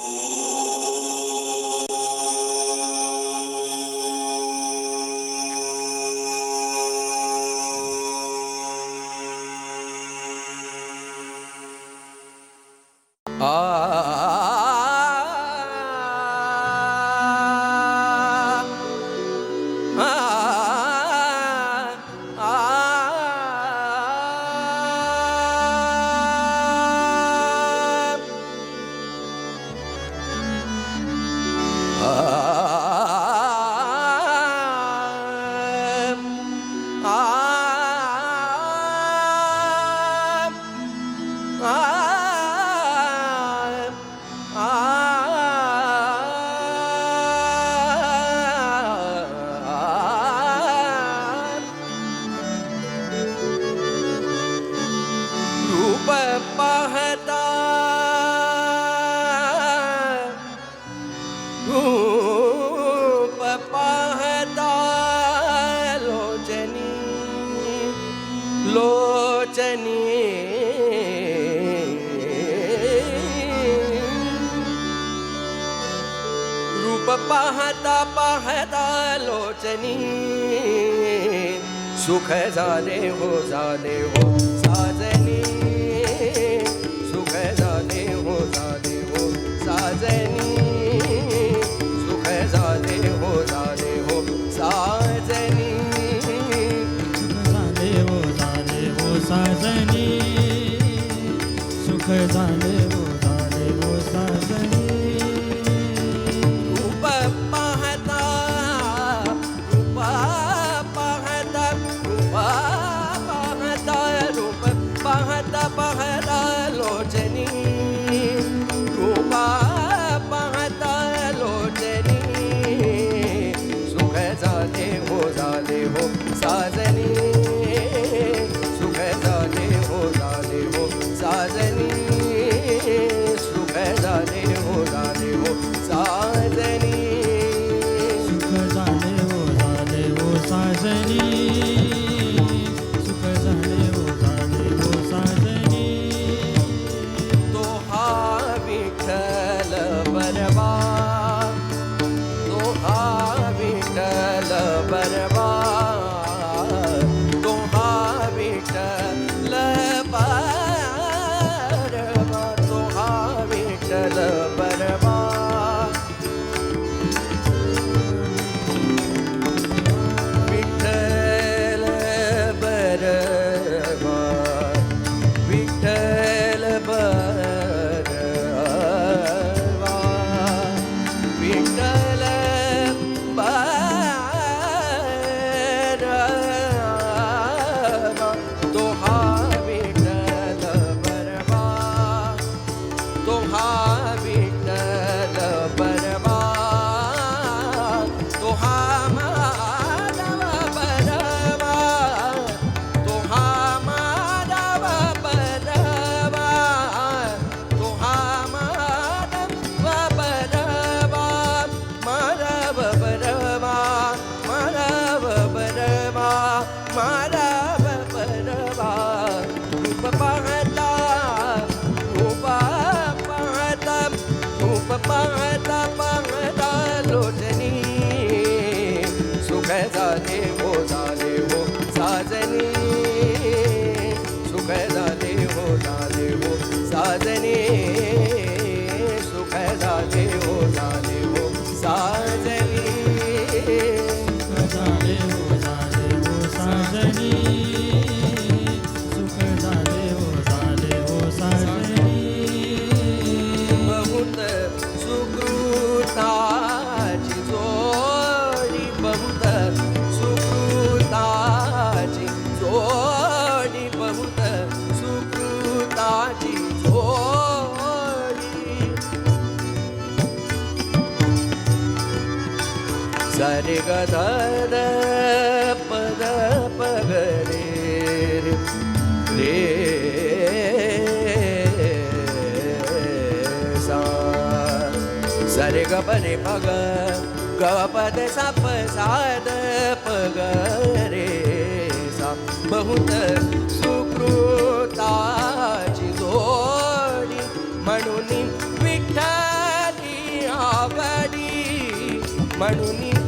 Oh. लोचनी। रूप पाहता पाहता लोचनी। सुख झाले हो झाले हो records on சாதனே. सारे गदा पद पगरे रे सरे ग बरे पग ग पद साप साद पग रे सा बहुत सुकृताची जोडी म्हणून विठ्ठली आवडी म्हणून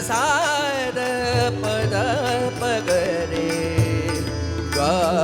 पद साद पद पगरे गाद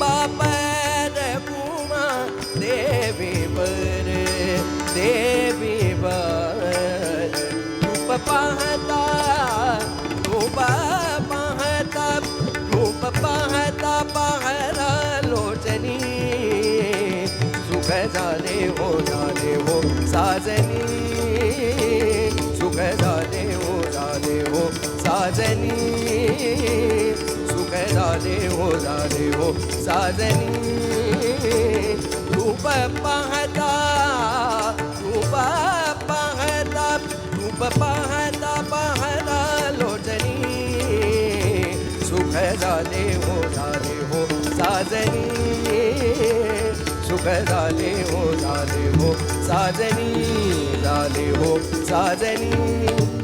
बाप रघुमा देवी वर देवी वर धूप पहता धूप पहता, धूप पहरा लोचनी। सुख झाले हो झाले साजनी। सुख झाले हो झाले हो साजनी। झाले हो झाले हो साजनी. रूप पाहता रूप पाहता रूप पाहता पाहता लोचनी सुख झाले हो झाले हो साजनी. सुख झाले हो झाले हो साजनी झाले हो साजनी.